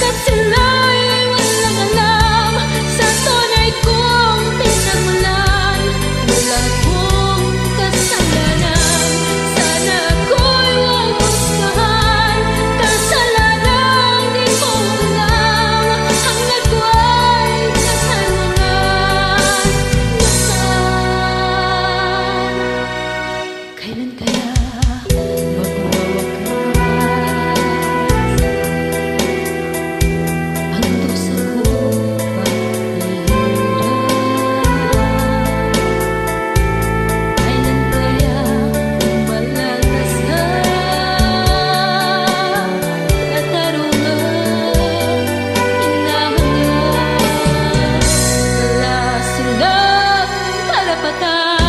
かった kapatid.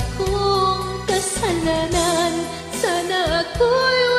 akong kasalanan. Sana ako'y